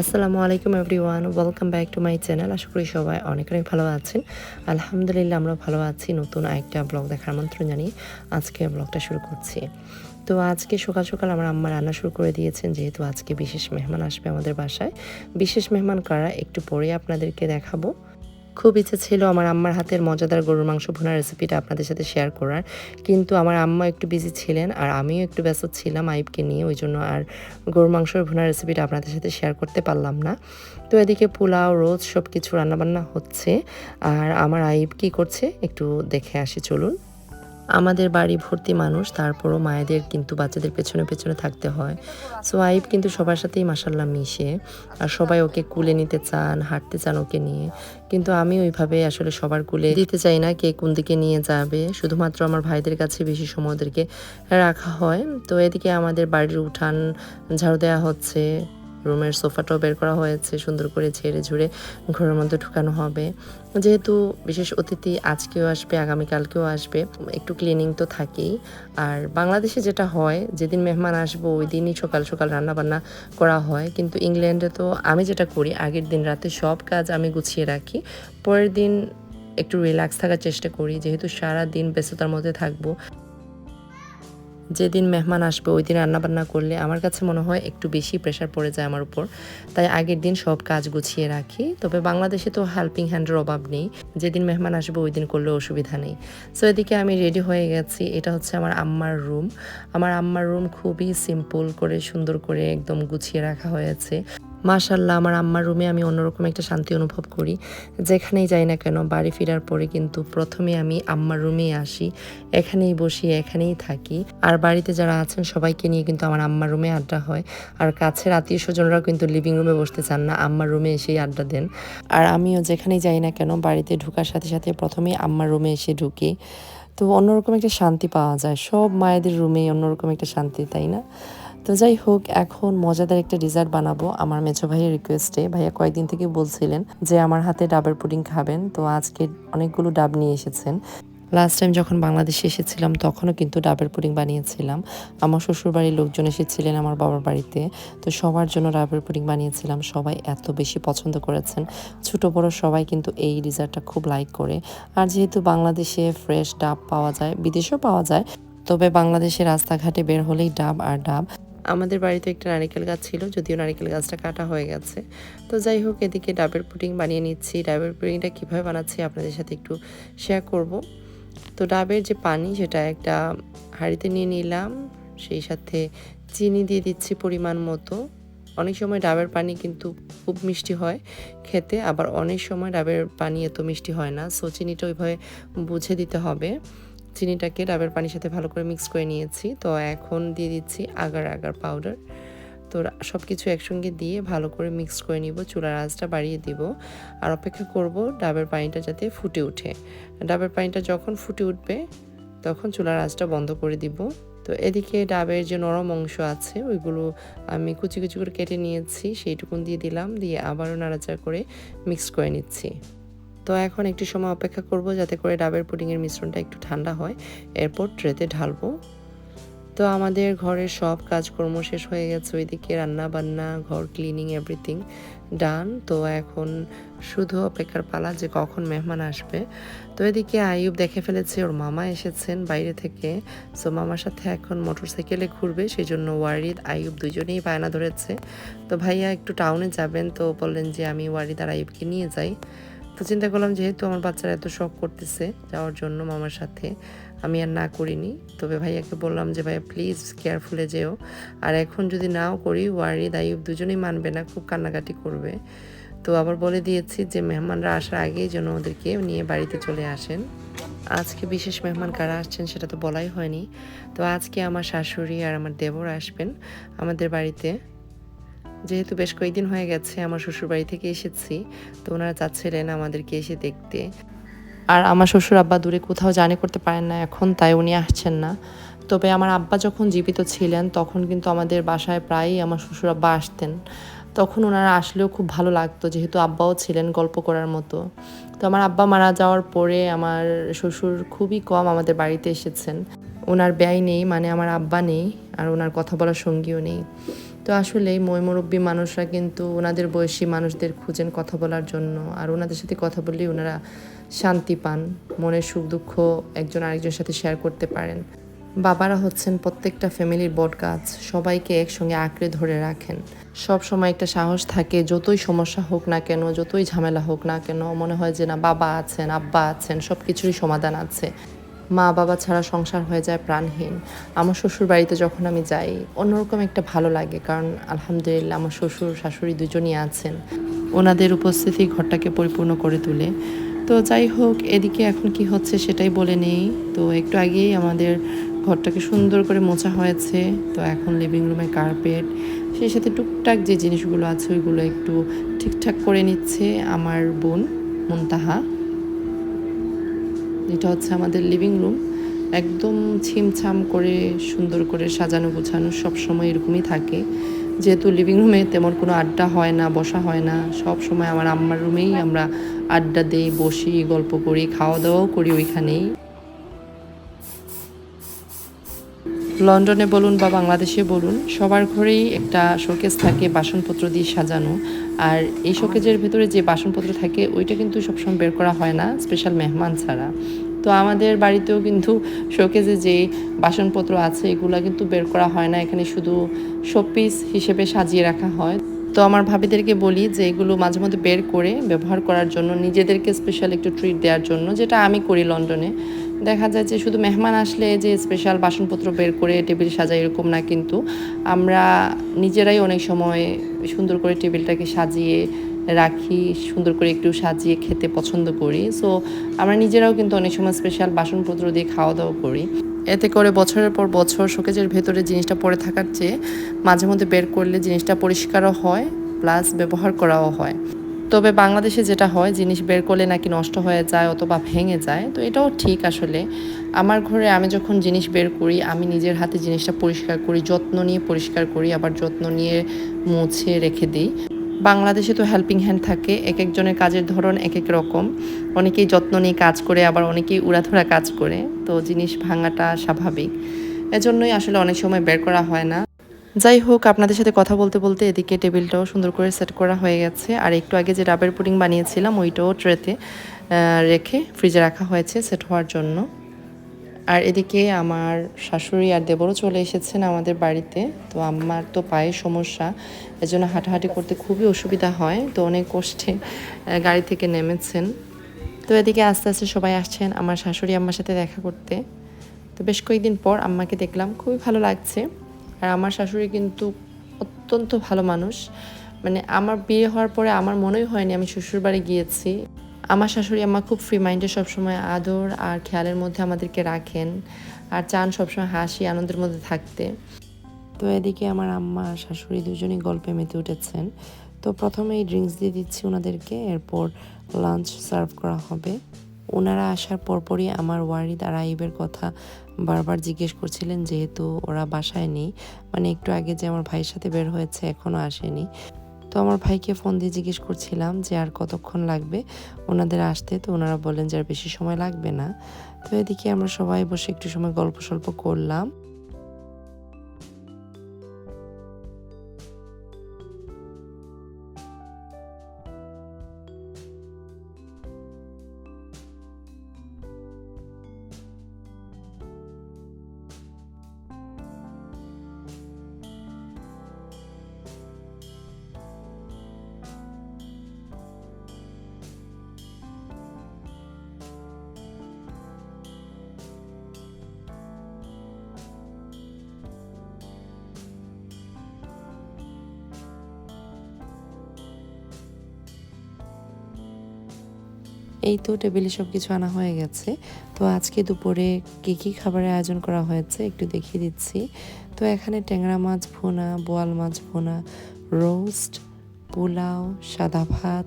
আসসালামু আলাইকুম everyone, welcome back to my channel. আশা করি সবাই অনেক অনেক ভালো আছেন। আলহামদুলিল্লাহ, আমরা ভালো আছি নতুন একটা ব্লগ দেখার আমন্ত্রণ জানিয়ে আজকে ব্লগটা শুরু করছি। তো আজকে সকাল সকাল আমার আম্মা রান্না শুরু করে দিয়েছেন, যেহেতু আজকে বিশেষ মেহমান আসবে আমাদের বাসায়। বিশেষ মেহমান কারা, একটু পরে আপনাদেরকে দেখাবো। খুব ইচ্ছে ছিল আমার আম্মার হাতের মজাদার গরুর মাংস ভোনার রেসিপিটা আপনাদের সাথে শেয়ার করার। কিন্তু আমার আম্মা একটু বিজি ছিলেন আর আমিও একটু ব্যস্ত ছিলাম আইবকে নিয়ে, ওই জন্য আর গরুর মাংসের ভোনার রেসিপিটা আপনাদের সাথে শেয়ার করতে পারলাম না। তো এদিকে পোলাও, রোজ সব কিছু রান্নাবান্না হচ্ছে আর আমার আইব কি করছে একটু দেখে আসি, চলুন। আমাদের বাড়ি ভর্তি মানুষ, তারপরও মায়েদের কিন্তু বাচ্চাদের পেছনে পেছনে থাকতে হয়। সো আইব কিন্তু সবার সাথেই মাসাল্লাহ মিশে। আর সবাই ওকে কুলে নিতে চান, হাঁটতে চান ওকে নিয়ে। কিন্তু আমি ওইভাবে আসলে সবার কুলে দিতে চাই না কে কোন দিকে নিয়ে যাবে। শুধুমাত্র আমার ভাইদের কাছে বেশি সময় ওদেরকে রাখা হয়। তো এদিকে আমাদের বাড়ির উঠান ঝাড়ু দেওয়া হচ্ছে। রুমের সোফাটাও বের করা হয়েছে, সুন্দর করে ঝেড়ে ঝুড়ে ঘরের মধ্যে ঢুকানো হবে। যেহেতু বিশেষ অতিথি আজকেও আসবে, আগামীকালকেও আসবে, একটু ক্লিনিং তো থাকেই। আর বাংলাদেশে যেটা হয়, যেদিন মেহমান আসব ওই দিনই সকাল সকাল রান্না বান্না করা হয়। কিন্তু ইংল্যান্ডে তো আমি যেটা করি, আগের দিন রাতে সব কাজ আমি গুছিয়ে রাখি। পরের দিন একটু রিল্যাক্স থাকার চেষ্টা করি, যেহেতু সারা দিন ব্যস্ততার মধ্যে থাকব। যেদিন মেহমান আসবে, ওই দিন রান্নাবান্না করলে আমার কাছে মনে হয় একটু বেশি প্রেশার পড়ে যায় আমার উপর। তাই আগের দিন সব কাজ গুছিয়ে রাখি। তবে বাংলাদেশে তো হেল্পিং হ্যান্ডের অভাব নেই। যেদিন মেহমান আসবে, ওই দিন করলে অসুবিধা নেই। সো এদিকে আমি রেডি হয়ে গেছি। এটা হচ্ছে আমার আম্মার রুম আমার আম্মার রুম খুবই সিম্পল করে, সুন্দর করে একদম গুছিয়ে রাখা হয়েছে। মাশাল্লাহ আমার আম্মার রুমে আমি অন্যরকম একটা শান্তি অনুভব করি। যেখানেই যাই না কেন, বাড়ি ফেরার পরে কিন্তু প্রথমে আমি আম্মার রুমেই আসি, এখানেই বসি, এখানেই থাকি। আর বাড়িতে যারা আছেন, সবাইকে নিয়ে কিন্তু আমার আম্মার রুমে আড্ডা হয়। আর কাছের আত্মীয় স্বজনরাও কিন্তু লিভিং রুমে বসতে চান না, আম্মার রুমে এসেই আড্ডা দেন। আর আমিও যেখানেই যাই না কেন, বাড়িতে ঢুকার সাথে সাথে প্রথমেই আম্মার রুমে এসে ঢুকি। তো অন্যরকম একটা শান্তি পাওয়া যায়, সব মায়েদের রুমেই অন্যরকম একটা শান্তি, তাই না? তো যাই হোক, এখন মজাদার একটা ডিজার্ট বানাবো আমার মেছো ভাইয়ের রিকোয়েস্টে ভাইয়া কয়েকদিন থেকে বলছিলেন যে, আমার হাতে ডাবের পুডিং খাবেন। তো আজকে অনেকগুলো ডাব নিয়ে এসেছেন। লাস্ট টাইম যখন বাংলাদেশে এসেছিলাম, তখনও কিন্তু ডাবের পুডিং বানিয়েছিলাম। আমার শ্বশুর বাড়ির লোকজন এসেছিলেন আমার বাবার বাড়িতে। তো সবার জন্য ডাবের পুডিং বানিয়েছিলাম। সবাই এত বেশি পছন্দ করেছেন। ছোট বড় সবাই কিন্তু এই ডিজার্টটা খুব লাইক করে। আর যেহেতু বাংলাদেশে ফ্রেশ ডাব পাওয়া যায়, বিদেশেও পাওয়া যায়, তবে বাংলাদেশে রাস্তাঘাটে বের হলেই ডাব আর ডাব। আমাদের বাড়িতে একটা নারিকেল গাছ ছিল, যদিও নারিকেল গাছটা কাটা হয়ে গেছে। তো যাই হোক, এদিকে ডাবের পুডিং বানিয়ে নিচ্ছি। ডাবের পুডিংটা কীভাবে বানাচ্ছি আপনাদের সাথে একটু শেয়ার করব। তো ডাবের যে পানি, সেটা একটা হাঁড়িতে নিয়ে নিলাম। সেই সাথে চিনি দিয়ে দিচ্ছি পরিমাণ মতো। অনেক সময় ডাবের পানি কিন্তু খুব মিষ্টি হয় খেতে, আবার অনেক সময় ডাবের পানি এত মিষ্টি হয় না। সো চিনিটা ওইভাবে বুঝে দিতে হবে। চিনিটাকে ডাবের পানির সাথে ভালো করে মিক্স করে নিয়েছি। তো এখন দিয়ে দিচ্ছি আগার আগার পাউডার। তো সব কিছু একসঙ্গে দিয়ে ভালো করে মিক্স করে নিব, চুলার আঁচটা বাড়িয়ে দিব। আর অপেক্ষা করব ডাবের পানিটা যাতে ফুটে ওঠে। ডাবের পানিটা যখন ফুটে উঠবে, তখন চুলার আঁচটা বন্ধ করে দিব। তো এদিকে ডাবের যে নরম অংশ আছে, ওইগুলো আমি কুচি কুচি করে কেটে নিয়েছি, সেইটুকুন দিয়ে দিলাম। দিয়ে আবারও নাড়াচাড়া করে মিক্স করে নিচ্ছি। তো এখন একটু সময় অপেক্ষা করব যাতে করে ডাবের পুডিংয়ের মিশ্রণটা একটু ঠান্ডা হয়। এরপর ট্রেতে ঢালবো। তো আমাদের ঘরের সব কাজকর্ম শেষ হয়ে গেছে, ওইদিকে রান্না বান্না ঘর ক্লিনিং এভরিথিং ডান তো এখন শুধু অপেক্ষার পালা যে কখন মেহমান আসবে। তো এদিকে আয়ুব দেখে ফেলেছে, ওর মামা এসেছেন বাইরে থেকে। সো মামার সাথে এখন মোটর সাইকেলে ঘুরবে সেই জন্য ওয়ারিদ আয়ুব দুজনেই বায়না ধরেছে। তো ভাইয়া একটু টাউনে যাবেন, তো বললেন যে আমি ওয়ারিদ আর আয়ুবকে নিয়ে যাই। তো চিন্তা করলাম যেহেতু আমার বাচ্চারা এত শখ করতেছে যাওয়ার জন্য মামার সাথে, আমি আর না করিনি। তবে ভাইয়াকে বললাম যে, ভাইয়া প্লিজ কেয়ারফুলে যেও। আর এখন যদি নাও করি ওয়ারিদ আইব দুজনেই মানবে না, খুব কান্নাকাটি করবে। তো আবার বলে দিয়েছি যে, মেহমানরা আসার আগেই যেন ওদেরকে নিয়ে বাড়িতে চলে আসেন। আজকে বিশেষ মেহমান কারা আসছেন সেটা তো বলাই হয়নি। তো আজকে আমার শাশুড়ি আর আমার দেবর আসবেন আমাদের বাড়িতে। যেহেতু বেশ কয়েকদিন হয়ে গেছে, আমার শ্বশুর বাড়ি থেকে এসেছি, তো ওনারা চাচ্ছিলেন আমাদেরকে এসে দেখতে। আর আমার শ্বশুর আব্বা দূরে কোথাও জানে করতে পারেন না এখন, তাই উনি আসছেন না। তবে আমার আব্বা যখন জীবিত ছিলেন, তখন কিন্তু আমাদের বাসায় প্রায়ই আমার শ্বশুর আব্বা আসতেন। তখন ওনারা আসলেও খুব ভালো লাগতো, যেহেতু আব্বাও ছিলেন গল্প করার মতো। তো আমার আব্বা মারা যাওয়ার পরে আমার শ্বশুর খুবই কম আমাদের বাড়িতে এসেছেন। ওনার ব্যয় নেই মানে আমার আব্বা নেই, আর ওনার কথা বলার সঙ্গীও নেই। তো আসলে ময়মুরব্বী মানুষরা কিন্তু ওনাদের বয়সী মানুষদের খুঁজেন কথা বলার জন্য। আর ওনাদের সাথে কথা বললেই ওনারা শান্তি পান, মনের সুখ দুঃখ একজন আরেকজনের সাথে শেয়ার করতে পারেন। বাবারা হচ্ছেন প্রত্যেকটা ফ্যামিলির বট গাছ, সবাইকে একসঙ্গে আঁকড়ে ধরে রাখেন। সব সময় একটা সাহস থাকে, যতই সমস্যা হোক না কেন, যতই ঝামেলা হোক না কেন, মনে হয় যে না, বাবা আছেন, আব্বা আছেন সব কিছুরই সমাধান আছে। মা বাবা ছাড়া সংসার হয়ে যায় প্রাণহীন। আমার শ্বশুর বাড়িতে যখন আমি যাই, অন্যরকম একটা ভালো লাগে কারণ আলহামদুলিল্লাহ আমার শ্বশুর, শাশুড়ি দুজনই আছেন। ওনাদের উপস্থিতি ঘরটাকে পরিপূর্ণ করে তুলে। তো যাই হোক, এদিকে এখন কি হচ্ছে সেটাই বলে নেই। তো একটু আগেই আমাদের ঘরটাকে সুন্দর করে মোছা হয়েছে। তো এখন লিভিং রুমে কার্পেট সেই সাথে টুকটাক যে জিনিসগুলো আছে ওইগুলো একটু ঠিকঠাক করে নিচ্ছে আমার বোন, মুনতাহা। এটা হচ্ছে আমাদের লিভিং রুম একদম ছিমছাম করে, সুন্দর করে সাজানো গোছানো সবসময় এরকমই থাকে। যেহেতু লিভিং রুমে তেমন কোনো আড্ডা হয় না, বসা হয় না, সব সময় আমার আম্মার রুমেই আমরা আড্ডা দিই, বসি, গল্প করি খাওয়া দাওয়াও করি ওইখানেই। লন্ডনে বলুন বা বাংলাদেশে বলুন, সবার ঘরেই একটা শোকেস থাকে বাসনপত্র দিয়ে সাজানো। আর এই শোকেজের ভেতরে যে বাসনপত্র থাকে, ওইটা কিন্তু সবসময় বের করা হয় না স্পেশাল মেহমান ছাড়া। তো আমাদের বাড়িতেও কিন্তু শোকেজে যে বাসনপত্র আছে, এগুলো কিন্তু বের করা হয় না। এখানে শুধু শোপিস হিসেবে সাজিয়ে রাখা হয়। তো আমার ভাবিদেরকে বলি যে, এগুলো মাঝে মধ্যে বের করে ব্যবহার করার জন্য, নিজেদেরকে স্পেশাল একটু ট্রিট দেওয়ার জন্য, যেটা আমি করি লন্ডনে। দেখা যায় যে শুধু মেহমান আসলে যে স্পেশাল বাসনপত্র বের করে টেবিল সাজাই এরকম না কিন্তু আমরা নিজেরাই অনেক সময় সুন্দর করে টেবিলটাকে সাজিয়ে রাখি, সুন্দর করে একটু সাজিয়ে খেতে পছন্দ করি। সো আমরা নিজেরাও কিন্তু অনেক সময় স্পেশাল বাসনপত্র দিয়ে খাওয়া দাওয়া করি। এতে করে বছরের পর বছর শোকেজের ভেতরে জিনিসটা পড়ে থাকার চেয়ে মাঝে মধ্যে বের করলে জিনিসটা পরিষ্কারও হয় প্লাস ব্যবহার করাও হয়। তবে বাংলাদেশে যেটা হয়, জিনিস বের করলে নাকি নষ্ট হয়ে যায় অথবা ভেঙে যায়। তো এটাও ঠিক আসলে। আমার ঘরে আমি যখন জিনিস বের করি, আমি নিজের হাতে জিনিসটা পরিষ্কার করি, যত্ন নিয়ে পরিষ্কার করি, আবার যত্ন নিয়ে মুছে রেখে দিই। বাংলাদেশে তো হেল্পিং হ্যান্ড থাকে, এক একজনের কাজের ধরন এক এক রকম। অনেকেই যত্ন নিয়ে কাজ করে, আবার অনেকেই উড়াধরা কাজ করে। তো জিনিস ভাঙাটা স্বাভাবিক। এজন্যই আসলে অনেক সময় বের করা হয় না। যাই হোক, আপনাদের সাথে কথা বলতে বলতে এদিকে টেবিলটাও সুন্দর করে সেট করা হয়ে গেছে। আর একটু আগে যে রাবের পুডিং বানিয়েছিলাম, ওইটাও ট্রেতে রেখে ফ্রিজে রাখা হয়েছে সেট হওয়ার জন্য। আর এদিকে আমার শাশুড়ি আর দেবরও চলে এসেছেন আমাদের বাড়িতে। তো আমার তো পায়ে সমস্যা, এজন্য হাঁটাহাঁটি করতে খুবই অসুবিধা হয়। তো অনেক কষ্টে গাড়ি থেকে নেমেছেন। তো এদিকে আস্তে আস্তে সবাই আসছেন আমার শাশুড়ি আম্মার সাথে দেখা করতে। তো বেশ কয়েকদিন পর আম্মাকে দেখলাম, খুবই ভালো লাগছে। আর আমার শাশুড়ি কিন্তু অত্যন্ত ভালো মানুষ। মানে আমার বিয়ে হওয়ার পরে আমার মনেই হয়নি আমি শ্বশুর বাড়ি গিয়েছি। আমার শাশুড়ি আম্মা খুব ফ্রি মাইন্ডে সবসময় আদর আর খেয়ালের মধ্যে আমাদেরকে রাখেন আর চান সবসময় হাসি আনন্দের মধ্যে থাকতে। তো এদিকে আমার আম্মা আর শাশুড়ি দুজনেই গল্পে মেতে উঠেছেন। তো প্রথমে এই ড্রিঙ্কস দিয়ে দিচ্ছি ওনাদেরকে, এরপর লাঞ্চ সার্ভ করা হবে। ওনারা আসার পরপরই আমার ওয়ারিদ আর আইবের কথা বারবার জিজ্ঞেস করছিলেন, যেহেতু ওরা বাসায় নেই। মানে একটু আগে যে আমার ভাইয়ের সাথে বের হয়েছে এখনও আসেনি। তো আমার ভাইকে ফোন দিয়ে জিজ্ঞেস করছিলাম যে আর কতক্ষণ লাগবে? ওনাদের আসতে তো ওনারা বলেন যে আর বেশি সময় লাগবে না। তো এদিকে আমরা সবাই বসে একটু সময় গল্প সল্প করলাম। এই তো টেবিলে সব কিছু আনা হয়ে গেছে। তো আজকে দুপুরে কী কী খাবারের আয়োজন করা হয়েছে একটু দেখিয়ে দিচ্ছি। তো এখানে ট্যাংরা মাছ ভুনা, বোয়াল মাছ ভুনা, রোস্ট, পোলাও, সাদা ভাত,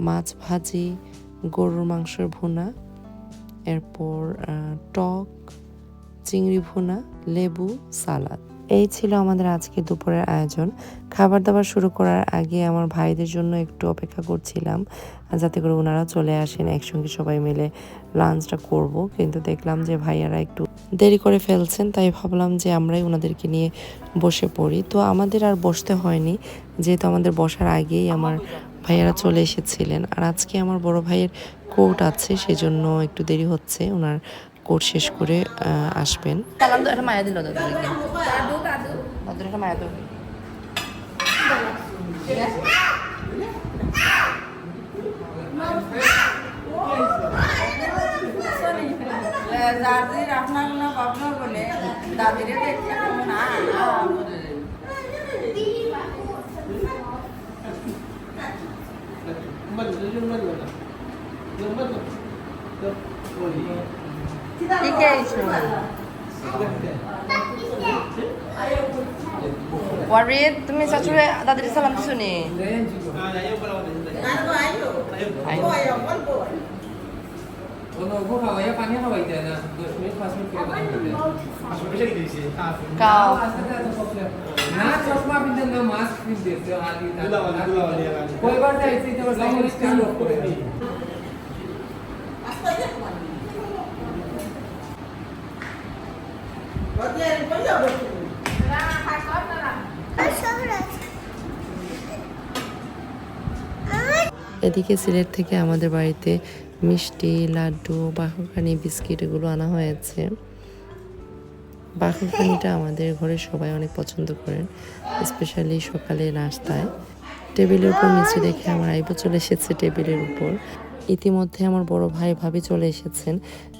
মাছ ভাজি, গরুর মাংসের ভুনা, এরপর টক, চিংড়ি ভুনা, লেবু, সালাদ। এই ছিল আমাদের আজকে দুপুরের আয়োজন। খাবার দাবার শুরু করার আগে আমার ভাইদের জন্য একটু অপেক্ষা করছিলাম যাতে করে ওনারা চলে আসেন, একসঙ্গে সবাই মিলে লাঞ্চটা করব। কিন্তু দেখলাম যে ভাইয়ারা একটু দেরি করে ফেলছেন, তাই ভাবলাম যে আমরাই ওনাদেরকে নিয়ে বসে পড়ি। তো আমাদের আর বসতে হয়নি, যেহেতু আমাদের বসার আগেই আমার ভাইয়ারা চলে এসেছিলেন। আর আজকে আমার বড় ভাইয়ের কোর্ট আছে, সেজন্য একটু দেরি হচ্ছে ওনার কোর্ট শেষ করে আসবেন মায়া দিল মায়া তো দাদির আপনার না বাবনা বলে দাদিরে দেখতে কেমন না আছে ওয়ারিদ তুমি শাশুড়ি দাদির সালাম দিছো নি? Ono এদিকে সিলেট থেকে আমাদের বাড়িতে মিষ্টি, লাড্ডু, বাহুখানি, বিস্কিট এগুলো আনা হয়েছে। বাহুখানিটা আমাদের ঘরে সবাই অনেক পছন্দ করেন স্পেশালি সকালে নাস্তায়। টেবিলের উপর মিষ্টি দেখে আমার আইবো চলে এসেছে টেবিলের উপর। ইতিমধ্যে আমার বড় ভাই ভাবি চলে এসেছেন।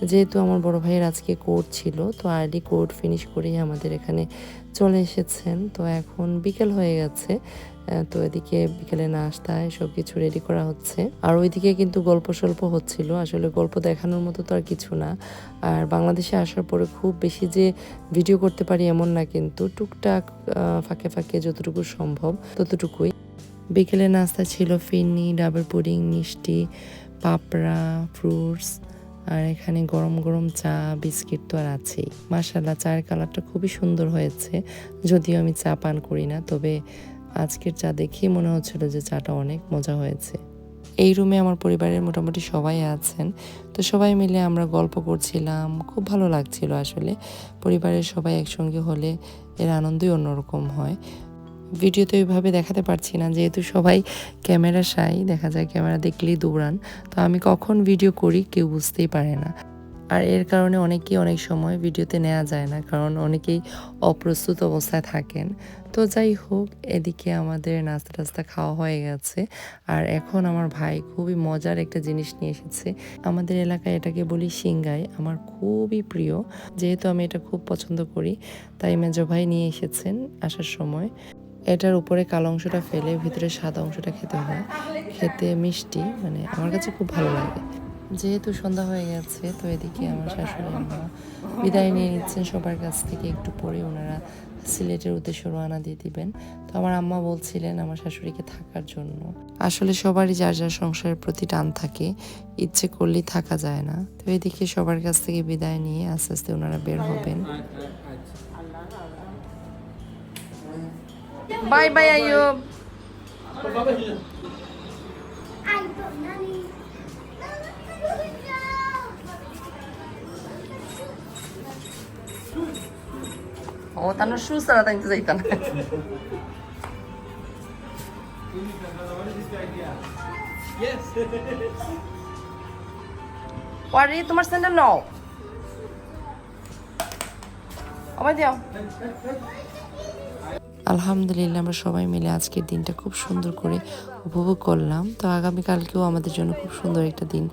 যেহেতু আমার বড় ভাইয়ের আজকে কোর্ট ছিল, তো আর্লি কোর্ট ফিনিশ করেই আমাদের এখানে চলে এসেছেন। তো এখন বিকেল হয়ে গেছে। তো এদিকে বিকেলে নাস্তায় সব কিছু রেডি করা হচ্ছে। আর ওইদিকে কিন্তু গল্প স্বল্প হচ্ছিল। আসলে গল্প দেখানোর মতো তো আর কিছু না। আর বাংলাদেশে আসার পরে খুব বেশি যে ভিডিও করতে পারি এমন না কিন্তু টুকটাক ফাঁকে ফাঁকে যতটুকু সম্ভব ততটুকুই। বিকেলে নাস্তা ছিল ফিরনি ডাবের পুডিং, মিষ্টি, পাপড়া ফ্রুটস আর এখানে গরম গরম চা, বিস্কিট তো আর আছেই। মাসাল্লাহ চায়ের কালারটা খুবই সুন্দর হয়েছে। যদিও আমি চা পান করি না, তবে আজকের চা দেখেই মনে হচ্ছিল যে চাটা অনেক মজা হয়েছে। এই রুমে আমার পরিবারের মোটামুটি সবাই আছেন। তো সবাই মিলে আমরা গল্প করছিলাম, খুব ভালো লাগছিল আসলে। পরিবারের সবাই একসঙ্গে হলে এর আনন্দই অন্যরকম হয়। ভিডিওতে ওইভাবে দেখাতে পারছি না, যেহেতু সবাই ক্যামেরা সাই দেখা যায় ক্যামেরা দেখলেই দৌড়ান। তো আমি কখন ভিডিও করি কেউ বুঝতেই পারে না। আর এর কারণে অনেকেই অনেক সময় ভিডিওতে নেওয়া যায় না, কারণ অনেকেই অপ্রস্তুত অবস্থায় থাকেন। তো যাই হোক, এদিকে আমাদের নাস্তা টাস্তা খাওয়া হয়ে গেছে। আর এখন আমার ভাই খুবই মজার একটা জিনিস নিয়ে এসেছে। আমাদের এলাকায় এটাকে বলি সিঙ্গাই আমার খুবই প্রিয়। যেহেতু আমি এটা খুব পছন্দ করি, তাই মেজো ভাই নিয়ে এসেছেন আসার সময়। এটার উপরে কালো অংশটা ফেলে, ভিতরে সাদা অংশটা খেতে হয়। খেতে মিষ্টি মানে আমার কাছে খুব ভালো লাগে। যেহেতু সন্ধ্যা হয়ে গেছে তো এদিকে আমার শাশুড়ি আম্মা বিদায় নিয়ে নিচ্ছেন। সবার কাছ থেকে একটু পরে ওনারা সিলেটের উদ্দেশ্যে রওনা দিয়ে দিবেন। তো আমার আম্মা বলছিলেন আমার শাশুড়িকে থাকার জন্য। আসলে সবারই যার যার সংসারের প্রতি টান থাকে ইচ্ছে করলেই থাকা যায় না। তো এদিকে সবার কাছ থেকে বিদায় নিয়ে আস্তে আস্তে ওনারা বের হবেন। বাই বাই আইয়ুব তোমার স্যান্ডেল নাও। আলহামদুলিল্লাহ আমরা সবাই মিলে আজকের দিনটা খুব সুন্দর করে উপভোগ করলাম। তো আগামীকালকেও আমাদের জন্য খুব সুন্দর একটা দিন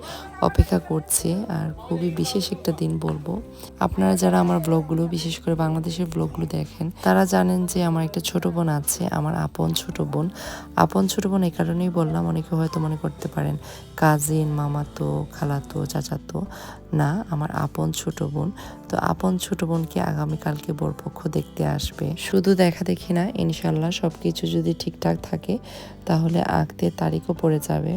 অপেক্ষা করছে আর খুবই বিশেষ একটা দিন বলব। আপনারা যারা আমার ব্লগগুলো, বিশেষ করে বাংলাদেশের ব্লগগুলো দেখেন, তারা জানেন যে আমার একটা ছোট বোন আছে, আমার আপন ছোট বোন। আপন ছোট বোন এই কারণেই বললাম, অনেকে হয়তো মনে করতে পারেন, কাজিন, মামাতো, খালাতো, চাচাতো। না, আমার আপন ছোট বোন। তো আপন ছোট বোনকে আগামীকালকে বরপক্ষ দেখতে আসবে। শুধু দেখা দেখি না ইনশাল্লাহ সব কিছু যদি ঠিকঠাক থাকে, তাহলে আঁকতে তারিখও পড়ে যাবে।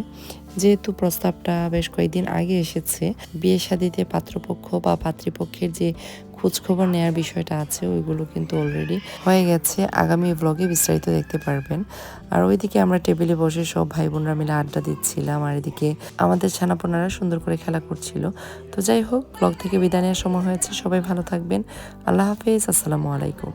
যেহেতু প্রস্তাবটা বেশ কয়েকদিন আগে এসেছে, বিয়ে শাদিতে পাত্রপক্ষ বা পাত্রীপক্ষের যে খোঁজখবর নেওয়ার বিষয়টা আছে, ওইগুলো কিন্তু অলরেডি হয়ে গেছে। আগামী ব্লগে বিস্তারিত দেখতে পারবেন। আর ওইদিকে আমরা টেবিলে বসে সব ভাই বোনরা মিলে আড্ডা দিচ্ছিলাম। আর এদিকে আমাদের ছানাপোনারা সুন্দর করে খেলা করছিল। তো যাই হোক ব্লগ থেকে বিদায় নেওয়ার সময় হয়েছে। সবাই ভালো থাকবেন। আল্লাহ হাফেজ। আসসালামু আলাইকুম।